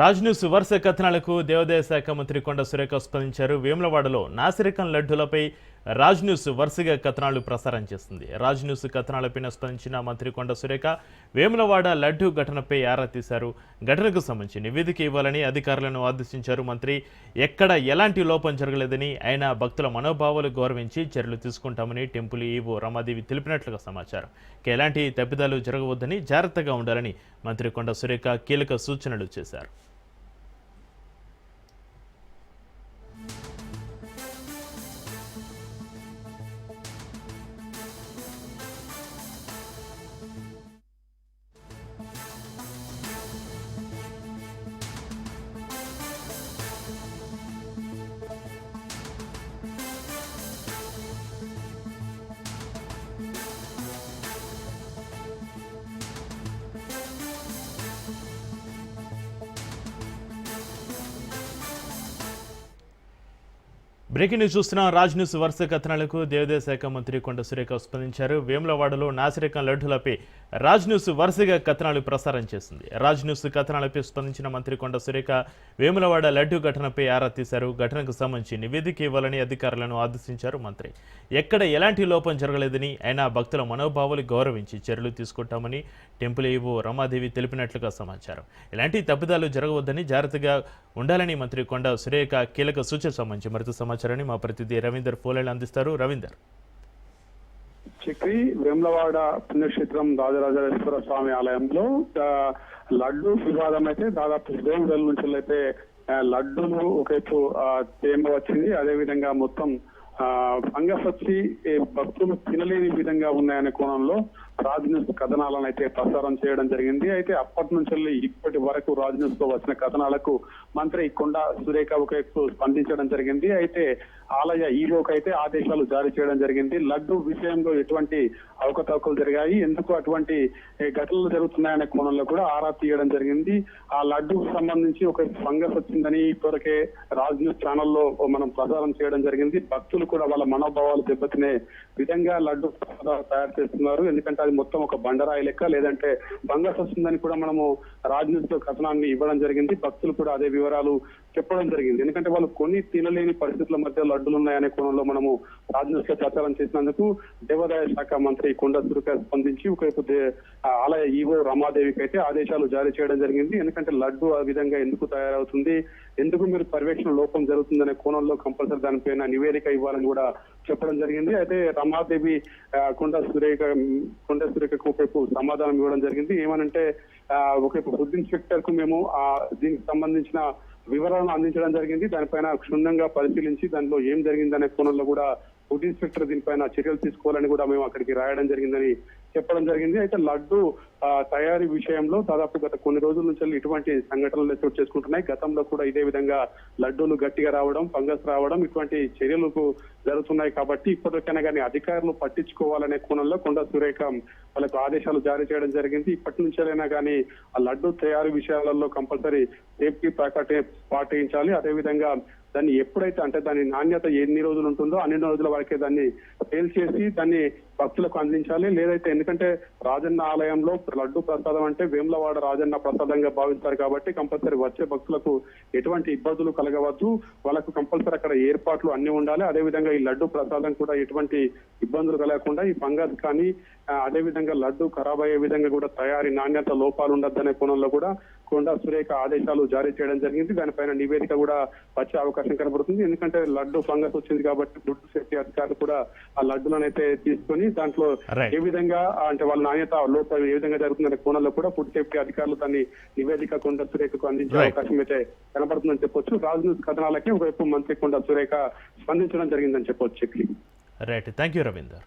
Raj news వరుస కథనాలకు దేవాదాయ శాఖ మంత్రి కొండ సురేఖ స్పందించారు. వేములవాడలో నాసిరకం లడ్డూలపై రాజ్ న్యూస్ వరుసగా కథనాలు ప్రసారం చేస్తుంది. రాజ్ న్యూస్ కథనాలపైన స్పందించిన మంత్రి కొండ సురేఖ వేములవాడ లడ్డూ ఘటనపై ఆరా తీశారు. ఘటనకు సంబంధించి నివేదిక ఇవ్వాలని అధికారులను ఆదేశించారు మంత్రి. ఎక్కడ ఎలాంటి లోపం జరగలేదని ఆయన భక్తుల మనోభావాలు గౌరవించి చర్యలు తీసుకుంటామని టెంపుల్ ఈవో రమాదేవి తెలిపినట్లుగా సమాచారం. ఇక ఎలాంటి తప్పిదాలు జరగవద్దని జాగ్రత్తగా ఉండాలని మంత్రి కొండ సురేఖ కీలక సూచనలు చేశారు. బ్రేకింగ్ న్యూస్ చూస్తున్నాం రాజ్ న్యూస్ వరుస కథనాలకు దేవాదాయ శాఖ మంత్రి కొండ సురేఖ స్పందించారు. వేములవాడలో నాసిరకం లడ్డులపై రాజ్ న్యూస్ వరుసగా కథనాలు ప్రసారం చేసింది. రాజ్ న్యూస్ కథనాలపై స్పందించిన మంత్రి కొండ సురేఖ వేములవాడ లడ్డు ఘటనపై ఆరా తీశారు. ఘటనకు సంబంధించి నివేదిక ఇవ్వాలని అధికారులను ఆదేశించారు మంత్రి. ఎక్కడ ఎలాంటి లోపం జరగలేదని అయినా భక్తుల మనోభావాలు గౌరవించి చర్యలు తీసుకుంటామని టెంపుల్ ఈవో రమాదేవి తెలిపినట్లుగా సమాచారం. ఎలాంటి తప్పిదాలు జరగవద్దని జాగ్రత్తగా ఉండాలని మంత్రి కొండ సురేఖ కీలక సూచన సంబంధించి మరింత సమాచారాన్ని మా ప్రతినిధి రవీందర్ ఫోలేలు అందిస్తారు. రవీందర్. చక్రి వేములవాడ పుణ్యక్షేత్రం రాజరాజేశ్వర స్వామి ఆలయంలో లడ్డు వివాదం అయితే దాదాపు ఉదయం నుంచి అయితే లడ్డులు లడ్డూలు ఒకవైపు తేమ వచ్చింది. అదే విధంగా మొత్తం ఫంగస్ వచ్చి భక్తులు తినలేని విధంగా ఉన్నాయనే కోణంలో రాజ్ న్యూస్ కథనాలను అయితే ప్రసారం చేయడం జరిగింది. అయితే అప్పటి నుంచి ఇప్పటి వరకు రాజ్ న్యూస్లో వచ్చిన కథనాలకు మంత్రి కొండ సురేఖ ఒక స్పందించడం జరిగింది. అయితే ఆలయ ఈలోకి అయితే ఆదేశాలు జారీ చేయడం జరిగింది. లడ్డు విషయంలో ఎటువంటి అవకతవకలు జరిగాయి. ఎందుకు అటువంటి ఘటనలు జరుగుతున్నాయనే కోణంలో కూడా ఆరా తీయడం జరిగింది. ఆ లడ్డుకు సంబంధించి ఒక ఫంగస్ వచ్చిందని ఇప్పటికే రాజ్ న్యూస్ ఛానల్లో మనం ప్రసారం చేయడం జరిగింది. భక్తులు కూడా వాళ్ళ మనోభావాలు దెబ్బతినే విధంగా లడ్డు తయారు చేస్తున్నారు. ఎందుకంటే అది మొత్తం ఒక బండరాయి లెక్క. లేదంటే ఫంగస్ వస్తుందని కూడా మనము రాజనీతితో కథనాన్ని ఇవ్వడం జరిగింది. భక్తులు కూడా అదే వివరాలు చెప్పడం జరిగింది. ఎందుకంటే వాళ్ళు కొన్ని తినలేని పరిస్థితుల మధ్య లడ్డులు ఉన్నాయనే కోణంలో మనము రాజ్ ప్రచారం చేసినందుకు దేవాదాయ శాఖ మంత్రి కొండ సురక స్పందించి ఒకవైపు దే- ఆలయ ఈవో రమాదేవికి అయితే ఆదేశాలు జారీ చేయడం జరిగింది. ఎందుకంటే లడ్డు ఆ విధంగా ఎందుకు తయారవుతుంది? ఎందుకు మీరు పర్యవేక్షణ లోపం జరుగుతుందనే కోణంలో కంపల్సరీ దానిపైన నివేదిక ఇవ్వాలని కూడా చెప్పడం జరిగింది. అయితే రమాదేవి కొండ సురేఖ కొండ సురేఖకు ఒకవైపు సమాధానం ఇవ్వడం జరిగింది. ఏమనంటే ఆ, ఒకవైపు ఫుడ్ ఇన్స్పెక్టర్కు మేము ఆ దీనికి సంబంధించిన వివరాలను అందించడం జరిగింది. దానిపైన క్షుణ్ణంగా పరిశీలించి దానిలో ఏం జరిగిందనే కోణంలో కూడా ఫుడ్ ఇన్స్పెక్టర్ దీనిపైన చర్యలు తీసుకోవాలని కూడా మేము అక్కడికి రాయడం జరిగిందని చెప్పడం జరిగింది. అయితే లడ్డు ఆ, తయారీ విషయంలో దాదాపు గత కొన్ని రోజుల నుంచి ఇటువంటి సంఘటనలు చోటు చేసుకుంటున్నాయి. గతంలో కూడా ఇదే విధంగా లడ్డూలు గట్టిగా రావడం ఫంగస్ రావడం ఇటువంటి చర్యలకు జరుగుతున్నాయి కాబట్టి ఇప్పటికైనా కానీ అధికారులు పట్టించుకోవాలనే కోణంలో కొండ సురేఖ వాళ్ళకు ఆదేశాలు జారీ చేయడం జరిగింది. ఇప్పటి నుంచైనా కానీ ఆ లడ్డు తయారీ విషయాలలో కంపల్సరీ సేఫ్టీ ప్యాకెట్ పాటించాలి. అదేవిధంగా దాన్ని ఎప్పుడైతే అంటే దాని నాణ్యత ఎన్ని రోజులు ఉంటుందో అన్ని రోజుల వరకే దాన్ని సేల్ చేసి దాన్ని భక్తులకు అందించాలి. లేదైతే ఎందుకంటే రాజన్న ఆలయంలో లడ్డు ప్రసాదం అంటే వేములవాడ రాజన్న ప్రసాదంగా భావిస్తారు కాబట్టి కంపల్సరీ వచ్చే భక్తులకు ఎటువంటి ఇబ్బందులు కలగవద్దు. వాళ్ళకు కంపల్సరీ అక్కడ ఏర్పాట్లు అన్ని ఉండాలి. అదే విధంగా ఈ లడ్డు ప్రసాదం కూడా ఎటువంటి ఇబ్బందులు కలగకుండా ఈ ఫంగస్ కానీ ఆ, అదే విధంగా లడ్డు ఖరాబ్ అయ్యే విధంగా కూడా తయారీ నాణ్యత లోపాలు ఉండద్దనే కోణంలో కూడా కొండా సురేఖ ఆదేశాలు జారీ చేయడం జరిగింది దానిపైన నివేదిక కూడా వచ్చే అవకాశం కనబడుతుంది ఎందుకంటే లడ్డు ఫంగస్ వచ్చింది కాబట్టి ఫుడ్ సేఫ్టీ అధికారులు కూడా ఆ లడ్డులను అయితే తీసుకొని దాంట్లో. ఏ విధంగా అంటే వాళ్ళ నాణ్యత లోపం ఏ విధంగా జరుగుతుందనే కోణంలో కూడా ఫుడ్ సేఫ్టీ అధికారులు దాన్ని నివేదిక కొండ సురేఖకు అందించే. అవకాశం అయితే కనబడుతుందని చెప్పొచ్చు రాజు న్యూస్ కథనాలకి ఒకవైపు మంత్రి కొండ సురేఖ స్పందించడం జరిగిందని చెప్పొచ్చు Right. Thank you, Ravinder.